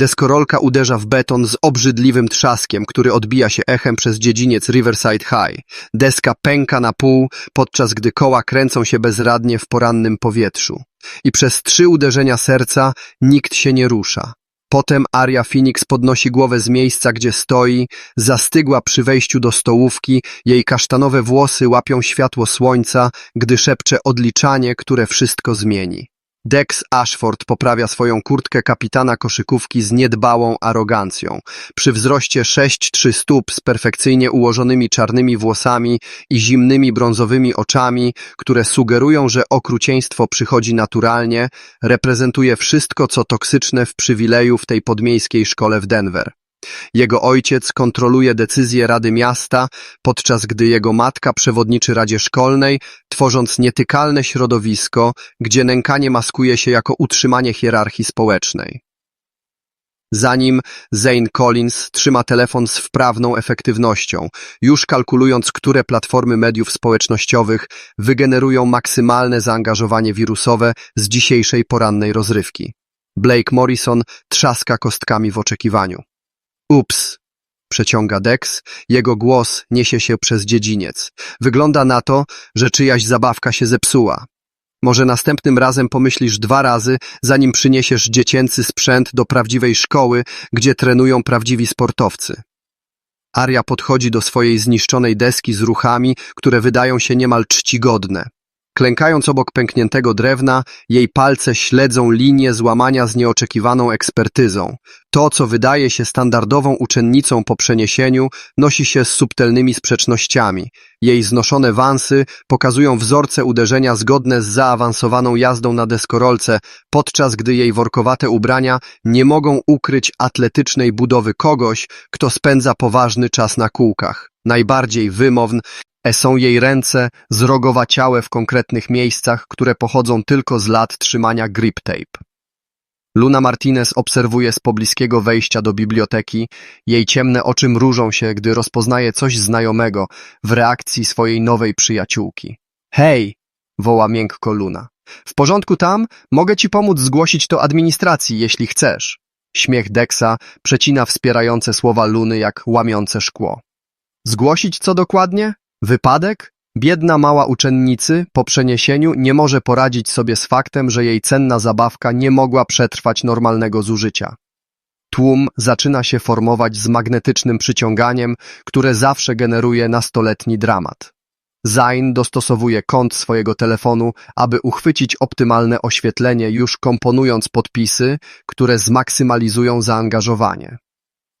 Deskorolka uderza w beton z obrzydliwym trzaskiem, który odbija się echem przez dziedziniec Riverside High. Deska pęka na pół, podczas gdy koła kręcą się bezradnie w porannym powietrzu. I przez trzy uderzenia serca nikt się nie rusza. Potem Aria Phoenix podnosi głowę z miejsca, gdzie stoi, zastygła przy wejściu do stołówki, jej kasztanowe włosy łapią światło słońca, gdy szepcze odliczanie, które wszystko zmieni. Dex Ashford poprawia swoją kurtkę kapitana koszykówki z niedbałą arogancją. Przy wzroście 6-3 stóp z perfekcyjnie ułożonymi czarnymi włosami i zimnymi brązowymi oczami, które sugerują, że okrucieństwo przychodzi naturalnie, reprezentuje wszystko, co toksyczne w przywileju w tej podmiejskiej szkole w Denver. Jego ojciec kontroluje decyzje Rady Miasta, podczas gdy jego matka przewodniczy Radzie Szkolnej, tworząc nietykalne środowisko, gdzie nękanie maskuje się jako utrzymanie hierarchii społecznej. Zanim Zane Collins trzyma telefon z wprawną efektywnością, już kalkulując, które platformy mediów społecznościowych wygenerują maksymalne zaangażowanie wirusowe z dzisiejszej porannej rozrywki. Blake Morrison trzaska kostkami w oczekiwaniu. Ups, przeciąga Dex, jego głos niesie się przez dziedziniec. Wygląda na to, że czyjaś zabawka się zepsuła. Może następnym razem pomyślisz dwa razy, zanim przyniesiesz dziecięcy sprzęt do prawdziwej szkoły, gdzie trenują prawdziwi sportowcy. Aria podchodzi do swojej zniszczonej deski z ruchami, które wydają się niemal czcigodne. Klękając obok pękniętego drewna, jej palce śledzą linię złamania z nieoczekiwaną ekspertyzą. To, co wydaje się standardową uczennicą po przeniesieniu, nosi się z subtelnymi sprzecznościami. Jej znoszone wansy pokazują wzorce uderzenia zgodne z zaawansowaną jazdą na deskorolce, podczas gdy jej workowate ubrania nie mogą ukryć atletycznej budowy kogoś, kto spędza poważny czas na kółkach. Najbardziej wymowny są jej ręce zrogowaciałe w konkretnych miejscach, które pochodzą tylko z lat trzymania grip tape. Luna Martinez obserwuje z pobliskiego wejścia do biblioteki. Jej ciemne oczy mrużą się, gdy rozpoznaje coś znajomego w reakcji swojej nowej przyjaciółki. Hej! woła miękko Luna. W porządku tam? Mogę ci pomóc zgłosić to administracji, jeśli chcesz. Śmiech Dexa przecina wspierające słowa Luny jak łamiące szkło. Zgłosić co dokładnie? Wypadek? Biedna mała uczennicy po przeniesieniu nie może poradzić sobie z faktem, że jej cenna zabawka nie mogła przetrwać normalnego zużycia. Tłum zaczyna się formować z magnetycznym przyciąganiem, które zawsze generuje nastoletni dramat. Zain dostosowuje kąt swojego telefonu, aby uchwycić optymalne oświetlenie, już komponując podpisy, które zmaksymalizują zaangażowanie.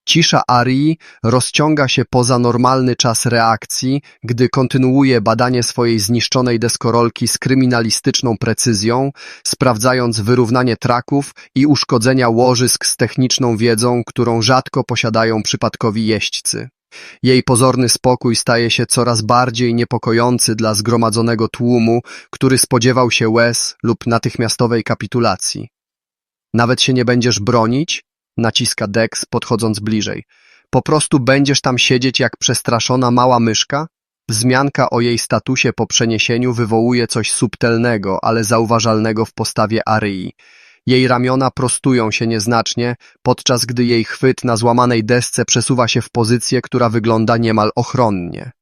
Cisza Arii rozciąga się poza normalny czas reakcji, gdy kontynuuje badanie swojej zniszczonej deskorolki z kryminalistyczną precyzją, sprawdzając wyrównanie traków i uszkodzenia łożysk z techniczną wiedzą, którą rzadko posiadają przypadkowi jeźdźcy. Jej pozorny spokój staje się coraz bardziej niepokojący dla zgromadzonego tłumu, który spodziewał się łez lub natychmiastowej kapitulacji. Nawet się nie będziesz bronić? Naciska Dex, podchodząc bliżej. Po prostu będziesz tam siedzieć jak przestraszona mała myszka? Wzmianka o jej statusie po przeniesieniu wywołuje coś subtelnego, ale zauważalnego w postawie Aryi. Jej ramiona prostują się nieznacznie, podczas gdy jej chwyt na złamanej desce przesuwa się w pozycję, która wygląda niemal ochronnie.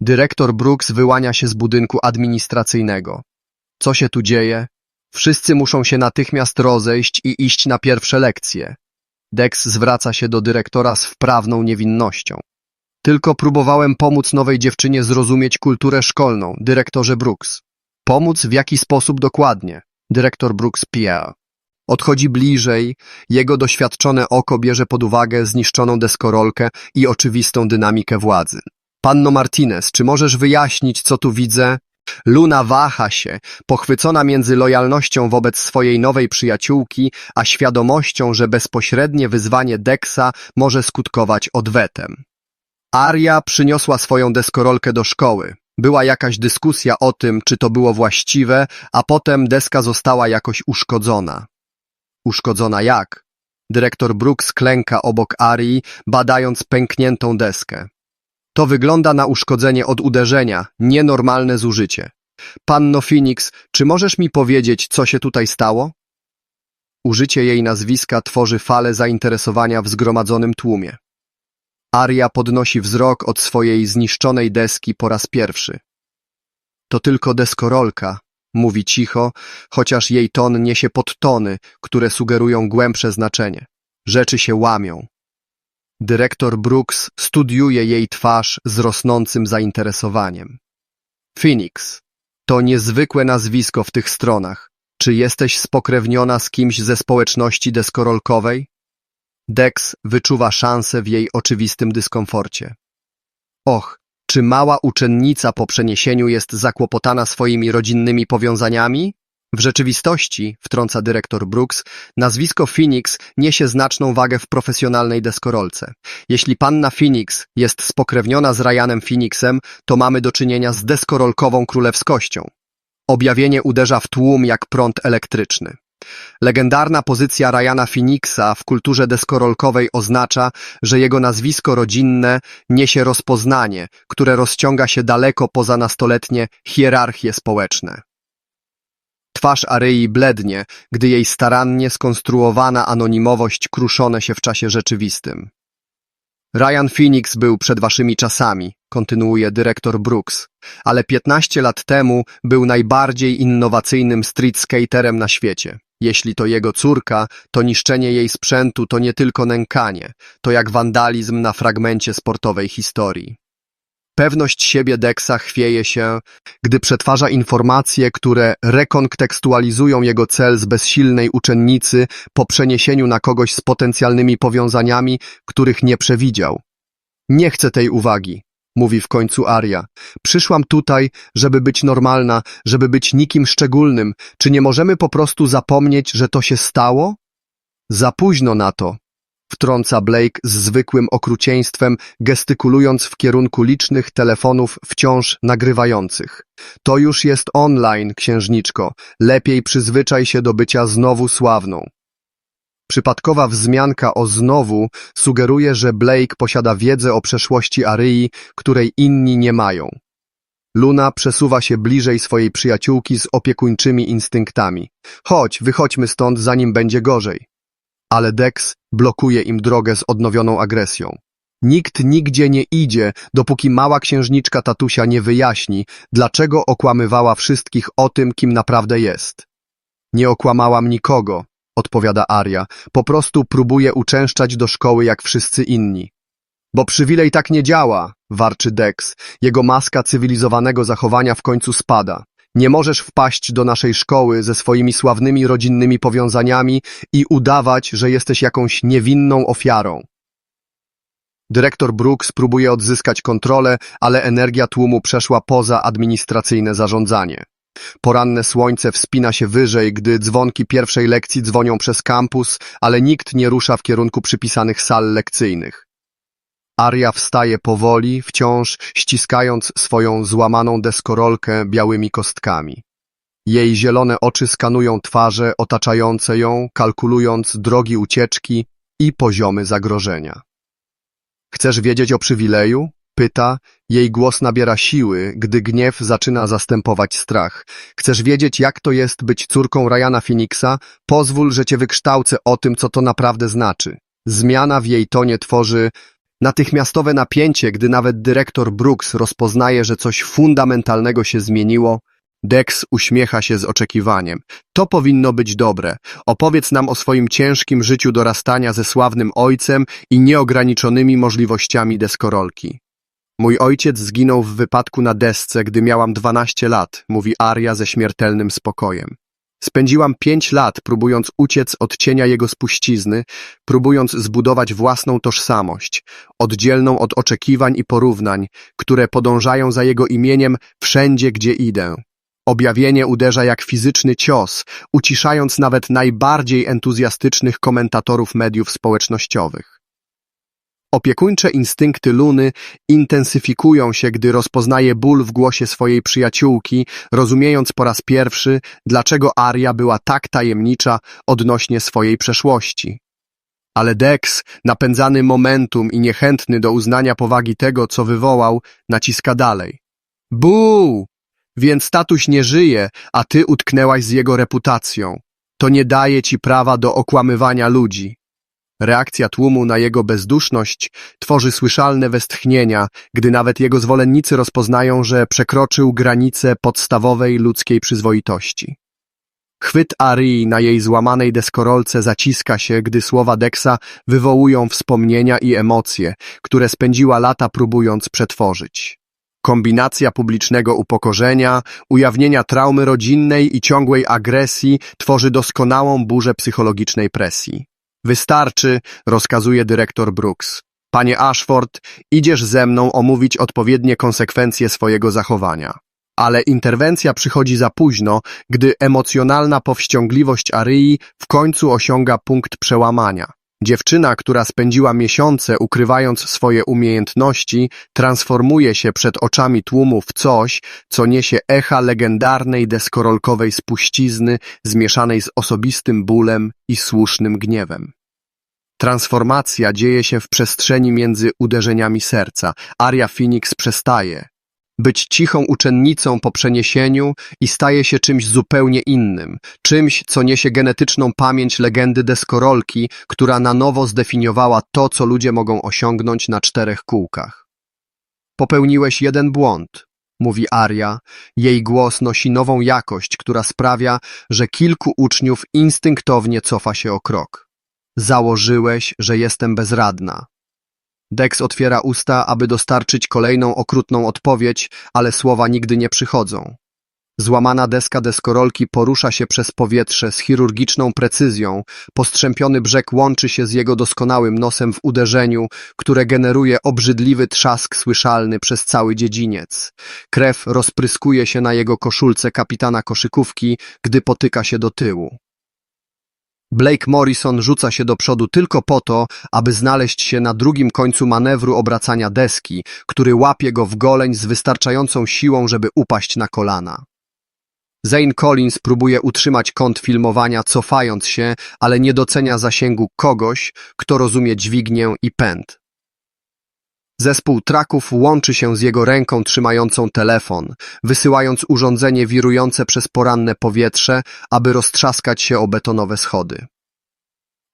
Dyrektor Brooks wyłania się z budynku administracyjnego. Co się tu dzieje? Wszyscy muszą się natychmiast rozejść i iść na pierwsze lekcje. Dex zwraca się do dyrektora z wprawną niewinnością. Tylko próbowałem pomóc nowej dziewczynie zrozumieć kulturę szkolną, dyrektorze Brooks. Pomóc w jaki sposób dokładnie? Dyrektor Brooks Pierre. Odchodzi bliżej, jego doświadczone oko bierze pod uwagę zniszczoną deskorolkę i oczywistą dynamikę władzy. Panno Martinez, czy możesz wyjaśnić, co tu widzę? Luna waha się, pochwycona między lojalnością wobec swojej nowej przyjaciółki, a świadomością, że bezpośrednie wyzwanie Dexa może skutkować odwetem. Aria przyniosła swoją deskorolkę do szkoły. Była jakaś dyskusja o tym, czy to było właściwe, a potem deska została jakoś uszkodzona. Uszkodzona jak? Dyrektor Brooks klęka obok Arii, badając pękniętą deskę. To wygląda na uszkodzenie od uderzenia, nienormalne zużycie. Panno Phoenix, czy możesz mi powiedzieć, co się tutaj stało? Użycie jej nazwiska tworzy falę zainteresowania w zgromadzonym tłumie. Aria podnosi wzrok od swojej zniszczonej deski po raz pierwszy. To tylko deskorolka, mówi cicho, chociaż jej ton niesie podtony, które sugerują głębsze znaczenie. Rzeczy się łamią. Dyrektor Brooks studiuje jej twarz z rosnącym zainteresowaniem. Phoenix. To niezwykłe nazwisko w tych stronach. Czy jesteś spokrewniona z kimś ze społeczności deskorolkowej? Dex wyczuwa szansę w jej oczywistym dyskomforcie. Och, czy mała uczennica po przeniesieniu jest zakłopotana swoimi rodzinnymi powiązaniami? W rzeczywistości, wtrąca dyrektor Brooks, nazwisko Phoenix niesie znaczną wagę w profesjonalnej deskorolce. Jeśli panna Phoenix jest spokrewniona z Ryanem Phoenixem, to mamy do czynienia z deskorolkową królewskością. Objawienie uderza w tłum jak prąd elektryczny. Legendarna pozycja Ryana Phoenixa w kulturze deskorolkowej oznacza, że jego nazwisko rodzinne niesie rozpoznanie, które rozciąga się daleko poza nastoletnie hierarchie społeczne. Twarz Aryi blednie, gdy jej starannie skonstruowana anonimowość kruszone się w czasie rzeczywistym. Ryan Phoenix był przed waszymi czasami, kontynuuje dyrektor Brooks, ale 15 lat temu był najbardziej innowacyjnym streetskaterem na świecie. Jeśli to jego córka, to niszczenie jej sprzętu to nie tylko nękanie, to jak wandalizm na fragmencie sportowej historii. Pewność siebie Dexa chwieje się, gdy przetwarza informacje, które rekontekstualizują jego cel z bezsilnej uczennicy po przeniesieniu na kogoś z potencjalnymi powiązaniami, których nie przewidział. Nie chcę tej uwagi, mówi w końcu Aria. Przyszłam tutaj, żeby być normalna, żeby być nikim szczególnym. Czy nie możemy po prostu zapomnieć, że to się stało? Za późno na to, wtrąca Blake z zwykłym okrucieństwem, gestykulując w kierunku licznych telefonów wciąż nagrywających. To już jest online, księżniczko. Lepiej przyzwyczaj się do bycia znowu sławną. Przypadkowa wzmianka o znowu sugeruje, że Blake posiada wiedzę o przeszłości Aryi, której inni nie mają. Luna przesuwa się bliżej swojej przyjaciółki z opiekuńczymi instynktami. Chodź, wychodźmy stąd, zanim będzie gorzej. Ale Dex blokuje im drogę z odnowioną agresją. Nikt nigdzie nie idzie, dopóki mała księżniczka tatusia nie wyjaśni, dlaczego okłamywała wszystkich o tym, kim naprawdę jest. Nie okłamałam nikogo, odpowiada Aria. Po prostu próbuje uczęszczać do szkoły jak wszyscy inni. Bo przywilej tak nie działa, warczy Dex. Jego maska cywilizowanego zachowania w końcu spada. Nie możesz wpaść do naszej szkoły ze swoimi sławnymi rodzinnymi powiązaniami i udawać, że jesteś jakąś niewinną ofiarą. Dyrektor Brooks próbuje odzyskać kontrolę, ale energia tłumu przeszła poza administracyjne zarządzanie. Poranne słońce wspina się wyżej, gdy dzwonki pierwszej lekcji dzwonią przez kampus, ale nikt nie rusza w kierunku przypisanych sal lekcyjnych. Aria wstaje powoli, wciąż ściskając swoją złamaną deskorolkę białymi kostkami. Jej zielone oczy skanują twarze otaczające ją, kalkulując drogi ucieczki i poziomy zagrożenia. Chcesz wiedzieć o przywileju? Pyta, jej głos nabiera siły, gdy gniew zaczyna zastępować strach. Chcesz wiedzieć, jak to jest być córką Ryana Phoenixa? Pozwól, że cię wykształcę o tym, co to naprawdę znaczy. Zmiana w jej tonie tworzy natychmiastowe napięcie, gdy nawet dyrektor Brooks rozpoznaje, że coś fundamentalnego się zmieniło. Dex uśmiecha się z oczekiwaniem. To powinno być dobre. Opowiedz nam o swoim ciężkim życiu dorastania ze sławnym ojcem i nieograniczonymi możliwościami deskorolki. Mój ojciec zginął w wypadku na desce, gdy miałam 12 lat, mówi Aria ze śmiertelnym spokojem. Spędziłam pięć lat, próbując uciec od cienia jego spuścizny, próbując zbudować własną tożsamość, oddzielną od oczekiwań i porównań, które podążają za jego imieniem wszędzie, gdzie idę. Objawienie uderza jak fizyczny cios, uciszając nawet najbardziej entuzjastycznych komentatorów mediów społecznościowych. Opiekuńcze instynkty Luny intensyfikują się, gdy rozpoznaje ból w głosie swojej przyjaciółki, rozumiejąc po raz pierwszy, dlaczego Aria była tak tajemnicza odnośnie swojej przeszłości. Ale Dex, napędzany momentum i niechętny do uznania powagi tego, co wywołał, naciska dalej. Buu! Więc tatuś nie żyje, a ty utknęłaś z jego reputacją. To nie daje ci prawa do okłamywania ludzi. Reakcja tłumu na jego bezduszność tworzy słyszalne westchnienia, gdy nawet jego zwolennicy rozpoznają, że przekroczył granice podstawowej ludzkiej przyzwoitości. Chwyt Arii na jej złamanej deskorolce zaciska się, gdy słowa Dexa wywołują wspomnienia i emocje, które spędziła lata próbując przetworzyć. Kombinacja publicznego upokorzenia, ujawnienia traumy rodzinnej i ciągłej agresji tworzy doskonałą burzę psychologicznej presji. Wystarczy, rozkazuje dyrektor Brooks. Panie Ashford, idziesz ze mną omówić odpowiednie konsekwencje swojego zachowania. Ale interwencja przychodzi za późno, gdy emocjonalna powściągliwość Aryi w końcu osiąga punkt przełamania. Dziewczyna, która spędziła miesiące ukrywając swoje umiejętności, transformuje się przed oczami tłumu w coś, co niesie echa legendarnej deskorolkowej spuścizny zmieszanej z osobistym bólem i słusznym gniewem. Transformacja dzieje się w przestrzeni między uderzeniami serca. Aria Phoenix przestaje być cichą uczennicą po przeniesieniu i staje się czymś zupełnie innym, czymś, co niesie genetyczną pamięć legendy deskorolki, która na nowo zdefiniowała to, co ludzie mogą osiągnąć na czterech kółkach. Popełniłeś jeden błąd, mówi Aria. Jej głos nosi nową jakość, która sprawia, że kilku uczniów instynktownie cofa się o krok. Założyłeś, że jestem bezradna. Dex otwiera usta, aby dostarczyć kolejną okrutną odpowiedź, ale słowa nigdy nie przychodzą. Złamana deska deskorolki porusza się przez powietrze z chirurgiczną precyzją, postrzępiony brzeg łączy się z jego doskonałym nosem w uderzeniu, które generuje obrzydliwy trzask słyszalny przez cały dziedziniec. Krew rozpryskuje się na jego koszulce kapitana koszykówki, gdy potyka się do tyłu. Blake Morrison rzuca się do przodu tylko po to, aby znaleźć się na drugim końcu manewru obracania deski, który łapie go w goleń z wystarczającą siłą, żeby upaść na kolana. Zane Collins próbuje utrzymać kąt filmowania, cofając się, ale nie docenia zasięgu kogoś, kto rozumie dźwignię i pęd. Zespół traków łączy się z jego ręką trzymającą telefon, wysyłając urządzenie wirujące przez poranne powietrze, aby roztrzaskać się o betonowe schody.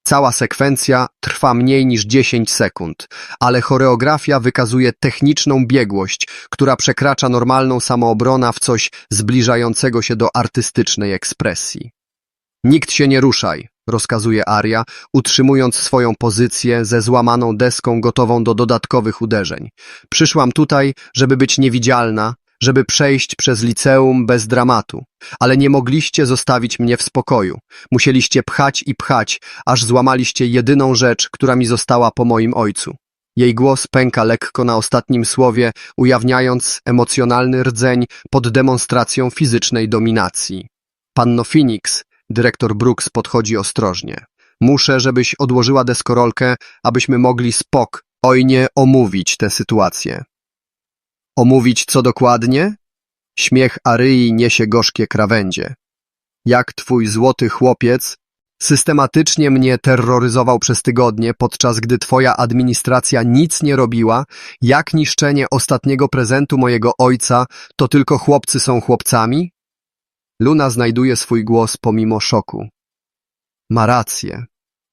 Cała sekwencja trwa mniej niż 10 sekund, ale choreografia wykazuje techniczną biegłość, która przekracza normalną samoobrona w coś zbliżającego się do artystycznej ekspresji. Nikt się nie ruszaj, rozkazuje Aria, utrzymując swoją pozycję ze złamaną deską gotową do dodatkowych uderzeń. Przyszłam tutaj, żeby być niewidzialna, żeby przejść przez liceum bez dramatu, ale nie mogliście zostawić mnie w spokoju. Musieliście pchać i pchać, aż złamaliście jedyną rzecz, która mi została po moim ojcu. Jej głos pęka lekko na ostatnim słowie, ujawniając emocjonalny rdzeń pod demonstracją fizycznej dominacji. Panno Phoenix, dyrektor Brooks podchodzi ostrożnie. Muszę, żebyś odłożyła deskorolkę, abyśmy mogli spokojnie omówić tę sytuację. Omówić co dokładnie? Śmiech Aryi niesie gorzkie krawędzie. Jak twój złoty chłopiec systematycznie mnie terroryzował przez tygodnie, podczas gdy twoja administracja nic nie robiła, jak niszczenie ostatniego prezentu mojego ojca, to tylko chłopcy są chłopcami? Luna znajduje swój głos pomimo szoku. Ma rację.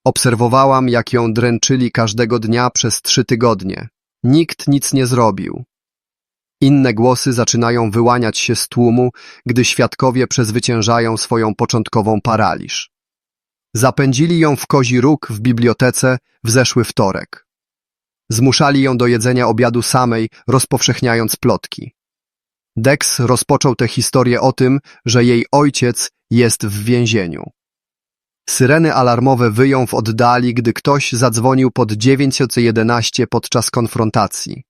Obserwowałam, jak ją dręczyli każdego dnia przez trzy tygodnie. Nikt nic nie zrobił. Inne głosy zaczynają wyłaniać się z tłumu, gdy świadkowie przezwyciężają swoją początkową paraliż. Zapędzili ją w kozi róg w bibliotece w zeszły wtorek. Zmuszali ją do jedzenia obiadu samej, rozpowszechniając plotki. Dex rozpoczął tę historię o tym, że jej ojciec jest w więzieniu. Syreny alarmowe wyją w oddali, gdy ktoś zadzwonił pod 911 podczas konfrontacji.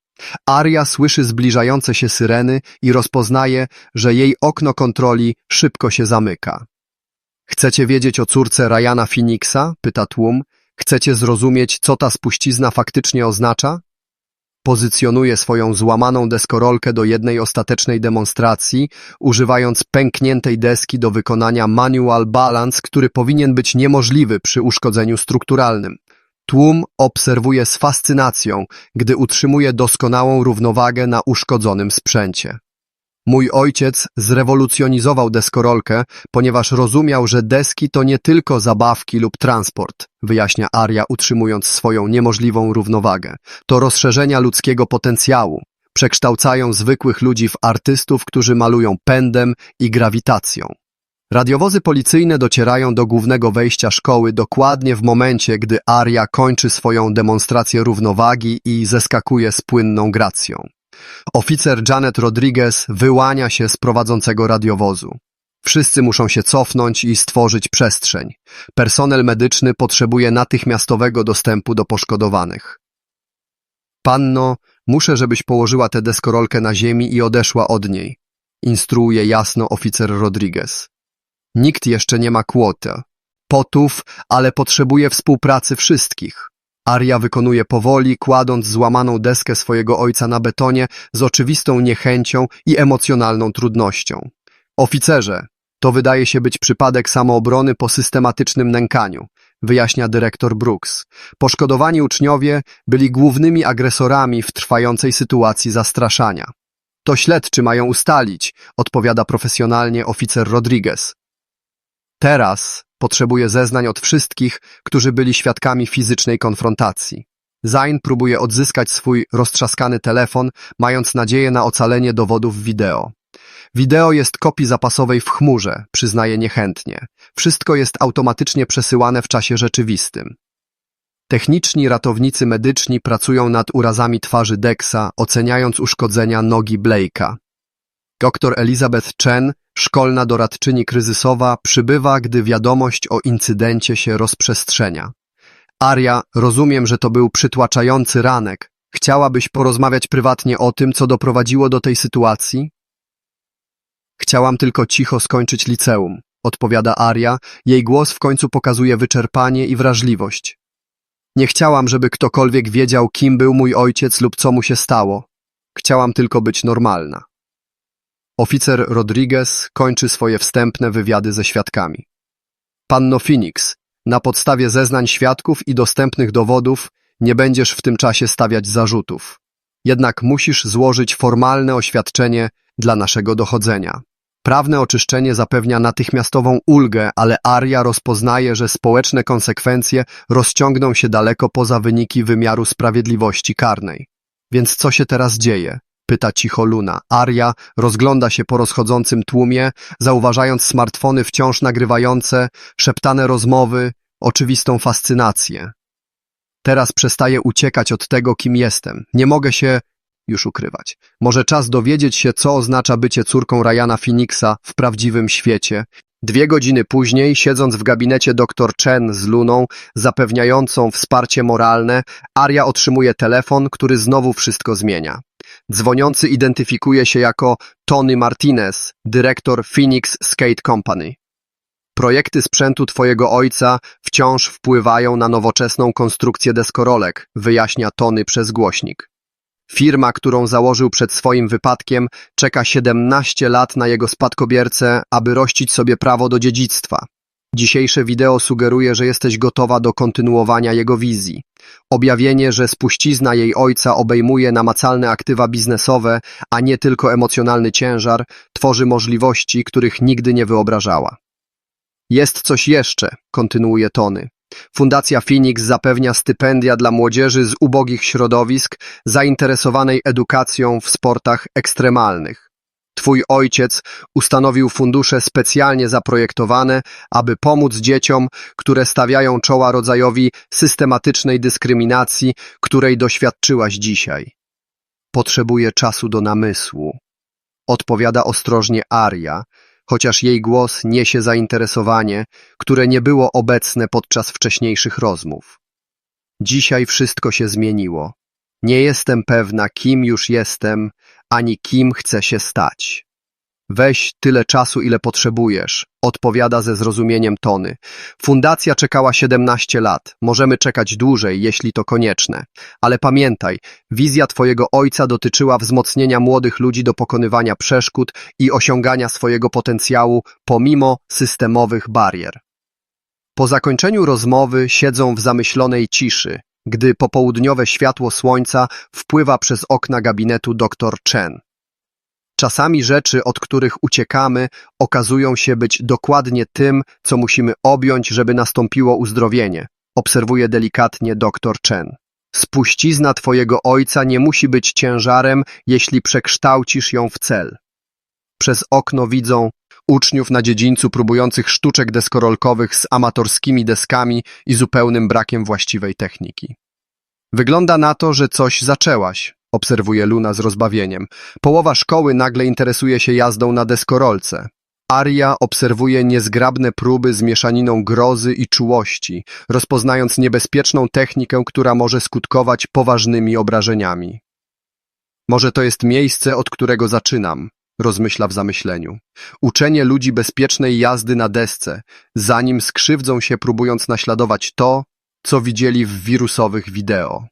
Aria słyszy zbliżające się syreny i rozpoznaje, że jej okno kontroli szybko się zamyka. Chcecie wiedzieć o córce Ryana Phoenixa? pyta tłum. Chcecie zrozumieć, co ta spuścizna faktycznie oznacza? Pozycjonuje swoją złamaną deskorolkę do jednej ostatecznej demonstracji, używając pękniętej deski do wykonania manual balance, który powinien być niemożliwy przy uszkodzeniu strukturalnym. Tłum obserwuje z fascynacją, gdy utrzymuje doskonałą równowagę na uszkodzonym sprzęcie. Mój ojciec zrewolucjonizował deskorolkę, ponieważ rozumiał, że deski to nie tylko zabawki lub transport, wyjaśnia Aria, utrzymując swoją niemożliwą równowagę. To rozszerzenia ludzkiego potencjału. Przekształcają zwykłych ludzi w artystów, którzy malują pędem i grawitacją. Radiowozy policyjne docierają do głównego wejścia szkoły dokładnie w momencie, gdy Aria kończy swoją demonstrację równowagi i zeskakuje z płynną gracją. Oficer Janet Rodriguez wyłania się z prowadzącego radiowozu. Wszyscy muszą się cofnąć i stworzyć przestrzeń. Personel medyczny potrzebuje natychmiastowego dostępu do poszkodowanych. Panno, muszę, żebyś położyła tę deskorolkę na ziemi i odeszła od niej. Instruuje jasno oficer Rodriguez. Nikt jeszcze nie ma kłota. Potów, ale potrzebuje współpracy wszystkich. Aria wykonuje powoli, kładąc złamaną deskę swojego ojca na betonie z oczywistą niechęcią i emocjonalną trudnością. Oficerze, to wydaje się być przypadek samoobrony po systematycznym nękaniu, wyjaśnia dyrektor Brooks. Poszkodowani uczniowie byli głównymi agresorami w trwającej sytuacji zastraszania. To śledczy mają ustalić, odpowiada profesjonalnie oficer Rodriguez. Teraz potrzebuje zeznań od wszystkich, którzy byli świadkami fizycznej konfrontacji. Zain próbuje odzyskać swój roztrzaskany telefon, mając nadzieję na ocalenie dowodów wideo. Wideo jest kopii zapasowej w chmurze, przyznaje niechętnie. Wszystko jest automatycznie przesyłane w czasie rzeczywistym. Techniczni ratownicy medyczni pracują nad urazami twarzy Dexa, oceniając uszkodzenia nogi Blake'a. Dr Elizabeth Chen, szkolna doradczyni kryzysowa, przybywa, gdy wiadomość o incydencie się rozprzestrzenia. Aria, rozumiem, że to był przytłaczający ranek. Chciałabyś porozmawiać prywatnie o tym, co doprowadziło do tej sytuacji? Chciałam tylko cicho skończyć liceum, odpowiada Aria. Jej głos w końcu pokazuje wyczerpanie i wrażliwość. Nie chciałam, żeby ktokolwiek wiedział, kim był mój ojciec lub co mu się stało. Chciałam tylko być normalna. Oficer Rodriguez kończy swoje wstępne wywiady ze świadkami. Panno Phoenix, na podstawie zeznań świadków i dostępnych dowodów nie będziesz w tym czasie stawiać zarzutów. Jednak musisz złożyć formalne oświadczenie dla naszego dochodzenia. Prawne oczyszczenie zapewnia natychmiastową ulgę, ale Aria rozpoznaje, że społeczne konsekwencje rozciągną się daleko poza wyniki wymiaru sprawiedliwości karnej. Więc co się teraz dzieje? Pyta cicho Luna. Aria rozgląda się po rozchodzącym tłumie, zauważając smartfony wciąż nagrywające, szeptane rozmowy, oczywistą fascynację. Teraz przestaję uciekać od tego, kim jestem. Nie mogę się już ukrywać. Może czas dowiedzieć się, co oznacza bycie córką Ryana Phoenixa w prawdziwym świecie. Dwie godziny później, siedząc w gabinecie dr Chen z Luną, zapewniającą wsparcie moralne, Aria otrzymuje telefon, który znowu wszystko zmienia. Dzwoniący identyfikuje się jako Tony Martinez, dyrektor Phoenix Skate Company. Projekty sprzętu twojego ojca wciąż wpływają na nowoczesną konstrukcję deskorolek, wyjaśnia Tony przez głośnik. Firma, którą założył przed swoim wypadkiem, czeka 17 lat na jego spadkobiercę, aby rościć sobie prawo do dziedzictwa. Dzisiejsze wideo sugeruje, że jesteś gotowa do kontynuowania jego wizji. Objawienie, że spuścizna jej ojca obejmuje namacalne aktywa biznesowe, a nie tylko emocjonalny ciężar, tworzy możliwości, których nigdy nie wyobrażała. Jest coś jeszcze, kontynuuje Tony. Fundacja Phoenix zapewnia stypendia dla młodzieży z ubogich środowisk zainteresowanej edukacją w sportach ekstremalnych. Twój ojciec ustanowił fundusze specjalnie zaprojektowane, aby pomóc dzieciom, które stawiają czoła rodzajowi systematycznej dyskryminacji, której doświadczyłaś dzisiaj. Potrzebuję czasu do namysłu. Odpowiada ostrożnie Aria, chociaż jej głos niesie zainteresowanie, które nie było obecne podczas wcześniejszych rozmów. Dzisiaj wszystko się zmieniło. Nie jestem pewna, kim już jestem, ani kim chcę się stać. Weź tyle czasu, ile potrzebujesz, odpowiada ze zrozumieniem Tony. Fundacja czekała 17 lat, możemy czekać dłużej, jeśli to konieczne. Ale pamiętaj, wizja twojego ojca dotyczyła wzmocnienia młodych ludzi do pokonywania przeszkód i osiągania swojego potencjału pomimo systemowych barier. Po zakończeniu rozmowy siedzą w zamyślonej ciszy, gdy popołudniowe światło słońca wpływa przez okna gabinetu dr Chen. Czasami rzeczy, od których uciekamy, okazują się być dokładnie tym, co musimy objąć, żeby nastąpiło uzdrowienie, obserwuje delikatnie dr Chen. Spuścizna twojego ojca nie musi być ciężarem, jeśli przekształcisz ją w cel. Przez okno widzą uczniów na dziedzińcu próbujących sztuczek deskorolkowych z amatorskimi deskami i zupełnym brakiem właściwej techniki. Wygląda na to, że coś zaczęłaś, obserwuje Luna z rozbawieniem. Połowa szkoły nagle interesuje się jazdą na deskorolce. Aria obserwuje niezgrabne próby z mieszaniną grozy i czułości, rozpoznając niebezpieczną technikę, która może skutkować poważnymi obrażeniami. Może to jest miejsce, od którego zaczynam, rozmyśla w zamyśleniu. Uczenie ludzi bezpiecznej jazdy na desce, zanim skrzywdzą się próbując naśladować to, co widzieli w wirusowych wideo.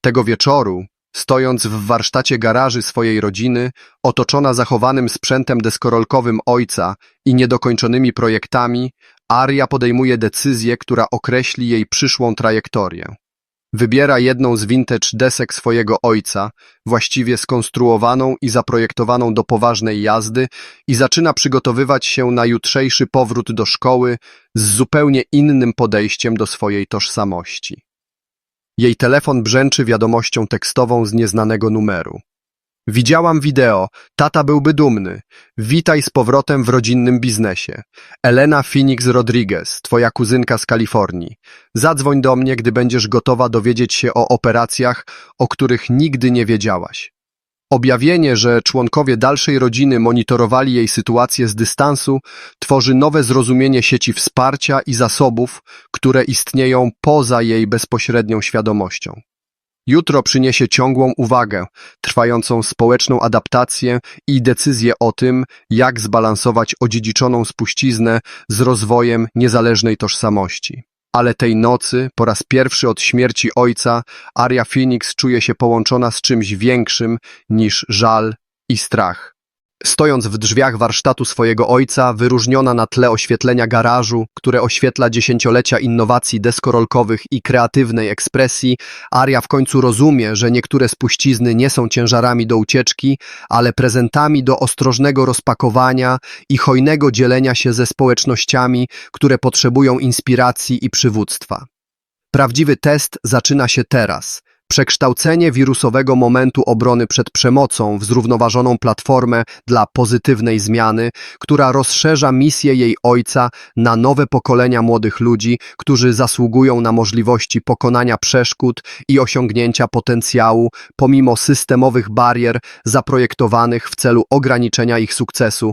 Tego wieczoru, stojąc w warsztacie garaży swojej rodziny, otoczona zachowanym sprzętem deskorolkowym ojca i niedokończonymi projektami, Aria podejmuje decyzję, która określi jej przyszłą trajektorię. Wybiera jedną z vintage desek swojego ojca, właściwie skonstruowaną i zaprojektowaną do poważnej jazdy i zaczyna przygotowywać się na jutrzejszy powrót do szkoły z zupełnie innym podejściem do swojej tożsamości. Jej telefon brzęczy wiadomością tekstową z nieznanego numeru. Widziałam wideo, tata byłby dumny. Witaj z powrotem w rodzinnym biznesie. Elena Phoenix Rodriguez, twoja kuzynka z Kalifornii. Zadzwoń do mnie, gdy będziesz gotowa dowiedzieć się o operacjach, o których nigdy nie wiedziałaś. Objawienie, że członkowie dalszej rodziny monitorowali jej sytuację z dystansu, tworzy nowe zrozumienie sieci wsparcia i zasobów, które istnieją poza jej bezpośrednią świadomością. Jutro przyniesie ciągłą uwagę, trwającą społeczną adaptację i decyzję o tym, jak zbalansować odziedziczoną spuściznę z rozwojem niezależnej tożsamości. Ale tej nocy, po raz pierwszy od śmierci ojca, Aria Phoenix czuje się połączona z czymś większym niż żal i strach. Stojąc w drzwiach warsztatu swojego ojca, wyróżniona na tle oświetlenia garażu, które oświetla dziesięciolecia innowacji deskorolkowych i kreatywnej ekspresji, Aria w końcu rozumie, że niektóre spuścizny nie są ciężarami do ucieczki, ale prezentami do ostrożnego rozpakowania i hojnego dzielenia się ze społecznościami, które potrzebują inspiracji i przywództwa. Prawdziwy test zaczyna się teraz. Przekształcenie wirusowego momentu obrony przed przemocą w zrównoważoną platformę dla pozytywnej zmiany, która rozszerza misję jej ojca na nowe pokolenia młodych ludzi, którzy zasługują na możliwości pokonania przeszkód i osiągnięcia potencjału pomimo systemowych barier zaprojektowanych w celu ograniczenia ich sukcesu,